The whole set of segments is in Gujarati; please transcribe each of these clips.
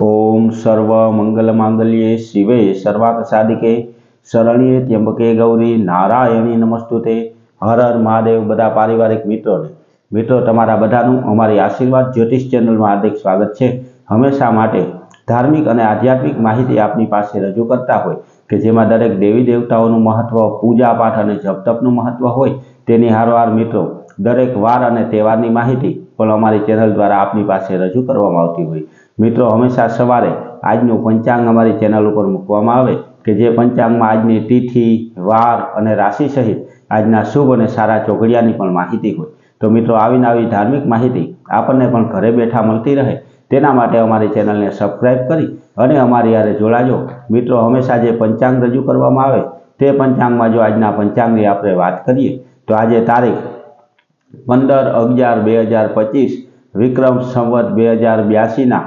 ઓમ સર્વ મંગલ માંગલ્યે શિવે સર્વાર્થ સાધિકે શરણ્યે ત્યંબકે ગૌરી નારાયણી નમસ્તુતે હર હર મહાદેવ બધા પારિવારિક મિત્રોને। મિત્રો, તમારા બધાનું અમારી આશીર્વાદ જ્યોતિષ ચેનલમાં હાર્દિક સ્વાગત છે। હંમેશા માટે ધાર્મિક અને આધ્યાત્મિક માહિતી આપની પાસે રજૂ કરતા હોય કે જેમાં દરેક દેવી દેવતાઓનું મહત્વ, પૂજા પાઠ અને જપ તપનું મહત્વ હોય, તેની હારવાર મિત્રો દરેક વાર અને તહેવારની માહિતી પણ અમારી ચેનલ દ્વારા આપની પાસે રજૂ કરવામાં આવતી હોય. મિત્રો, હંમેશા સવારે આજનું પંચાંગ અમારી ચેનલ ઉપર મૂકવામાં આવે કે જે પંચાંગમાં આજની તિથિ, વાર અને રાશિ સહિત આજના શુભ અને સારા ચોઘડિયાની પણ માહિતી હોય. તો મિત્રો આવીને આવી ધાર્મિક માહિતી આપણને પણ ઘરે બેઠા મળતી રહે તેના માટે અમારી ચેનલને સબસ્ક્રાઇબ કરી અને અમારી યારે જોડાજો. મિત્રો, હંમેશા જે પંચાંગ રજૂ કરવામાં આવે તે પંચાંગમાં જો આજના પંચાંગની આપણે વાત કરીએ તો આજે તારીખ પંદર અગિયાર બે હજાર પચીસ, વિક્રમ સંવત બે હજાર બ્યાસીના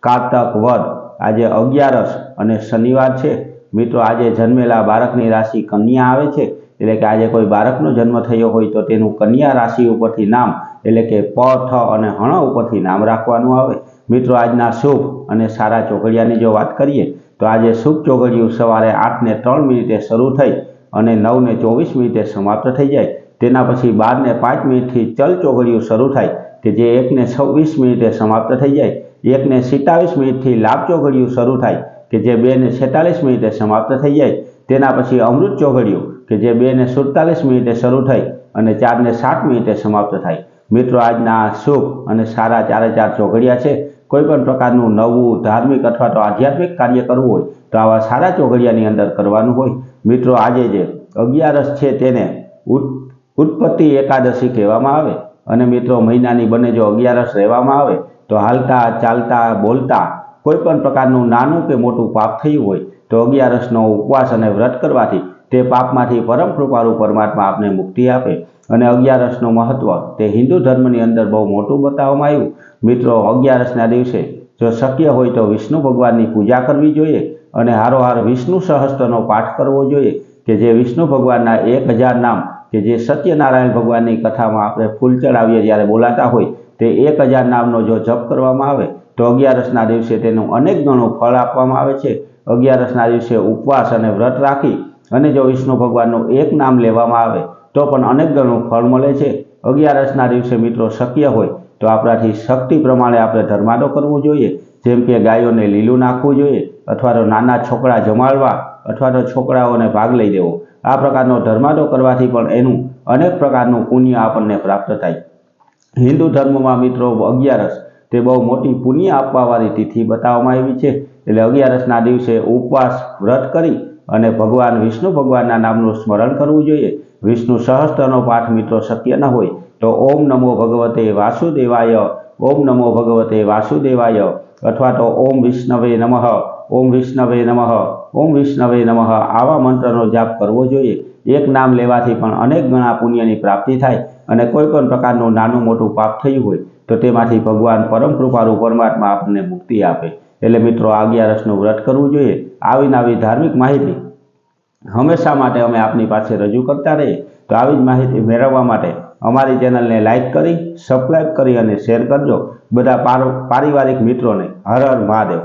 કારતક વદ. આજે અગિયારસ અને શનિવાર છે. મિત્રો, આજે જન્મેલા બાળકની રાશિ કન્યા આવે છે. એટલે કે આજે કોઈ બાળકનો જન્મ થયો હોય તો તેનું કન્યા રાશિ ઉપરથી નામ, એટલે કે પ થ અને હણ ઉપરથી નામ રાખવાનું આવે. મિત્રો, આજના શુભ અને સારા ચોઘડિયાની જો વાત કરીએ, તો આજે શુભ ચોઘડિયું સવારે આઠને ત્રણ મિનિટે શરૂ થઈ અને નવને ચોવીસ મિનિટે સમાપ્ત થઈ જાય. તેના પછી બારને પાંચ મિનિટથી ચલ ચોઘડિયું શરૂ થાય કે જે એકને છવ્વીસ મિનિટે સમાપ્ત થઈ જાય, એકને સિત્તાવીસ મિનિટથી લાભ ચોઘડિયું શરૂ થાય કે જે બેને છેતાલીસ મિનિટે સમાપ્ત થઈ જાય, તેના પછી અમૃત ચોઘડિયું કે જે બેને સુડતાલીસ મિનિટે શરૂ થઈ અને ચારને સાત મિનિટે સમાપ્ત થાય. મિત્રો, આજના શુભ અને સારા ચારે ચાર ચોઘડિયા છે, કોઈ પણ પ્રકારનું નવું ધાર્મિક અથવા તો આધ્યાત્મિક કાર્ય કરવું હોય તો આવા સારા ચોઘડિયાની અંદર કરવાનું હોય. મિત્રો, આજે જે અગિયારસ છે તેને ઉત્પત્તિ એકાદશી કહેવામાં આવે. અને મિત્રો, મહિનાની બને જો અગિયારસ રહેવામાં આવે, તો હાલતા, ચાલતા, બોલતા કોઈ પણ પ્રકારનું નાનું કે મોટું પાપ થયું હોય, તો અગિયારસનો ઉપવાસ અને વ્રત કરવાથી તે પાપમાંથી પરમ કૃપારૂપ પરમાત્મા આપને મુક્તિ આપે. અને અગિયારસનું મહત્વ તે હિન્દુ ધર્મની અંદર બહુ મોટું બતાવવામાં આવ્યું. મિત્રો, અગિયારસના દિવસે જો શક્ય હોય તો વિષ્ણુ ભગવાનની પૂજા કરવી જોઈએ અને હારોહાર વિષ્ણુ સહસ્ત્રનો પાઠ કરવો જોઈએ કે જે વિષ્ણુ ભગવાનના એક હજાર નામ કે જે સત્યનારાયણ ભગવાનની કથામાં આપણે ફૂલ ચડાવીએ જ્યારે બોલાતા હોય, તે એક હજાર નામનો જો જપ કરવામાં આવે, તો અગિયારસના દિવસે તેનું અનેક ગણું ફળ આપવામાં આવે છે. અગિયારસના દિવસે ઉપવાસ અને વ્રત રાખી અને જો વિષ્ણુ ભગવાનનું એક નામ લેવામાં આવે, તો પણ અનેક ગણું ફળ મળે છે. અગિયારસના દિવસે મિત્રો શક્ય હોય, તો આપણાથી શક્તિ પ્રમાણે આપણે ધર્માદો કરવો જોઈએ. જેમ કે ગાયોને લીલું નાખવું જોઈએ, અથવા તો નાના છોકરા જમાડવા, અથવા તો છોકરાઓને ભાગ લઈ દેવો. આ પ્રકારનો ધર્માદો કરવાથી પણ એનું અનેક પ્રકારનું પુણ્ય આપણને પ્રાપ્ત થાય. હિન્દુ ધર્મમાં મિત્રો અગિયારસ, તે બહુ મોટી પુણ્ય આપવાવાળી તિથિ બતાવવામાં આવી છે. એટલે અગિયારસના દિવસે ઉપવાસ વ્રત કરી અને ભગવાન વિષ્ણુ ભગવાનના નામનું સ્મરણ કરવું જોઈએ. વિષ્ણુ સહસ્ત્રનો પાઠ મિત્રો શક્ય ન હોય તો ઓમ નમો ભગવતે વાસુદેવાય, ઓમ નમો ભગવતે વાસુદેવાય અથવા તો ઓમ વિષ્ણવે નમઃ ઓમ વિષ્ણવે નમઃ. ઓમ વિષ્ણવે નમઃ. આવા મંત્રનો જાપ કરવો જોઈએ. એક નામ લેવાથી પણ અનેક ગણા પુણ્યની પ્રાપ્તિ થાય અને કોઈ પણ પ્રકારનું નાનું મોટું પાપ થયું હોય તો તેમાંથી ભગવાન પરમ કૃપાળુ પરમાત્મા આપણને મુક્તિ આપે. એટલે મિત્રો આગિયારસનું વ્રત કરવું જોઈએ. આવી આવી ધાર્મિક માહિતી હંમેશા માટે અમે આપની પાસે રજૂ કરતા રહીએ. તો આવી જ માહિતી મેળવવા માટે અમારી ચેનલને લાઈક કરી સબસ્ક્રાઈબ કરી અને શેર કરજો. બધા પાર- પારિવારિક મિત્રોને હર હર મહાદેવ.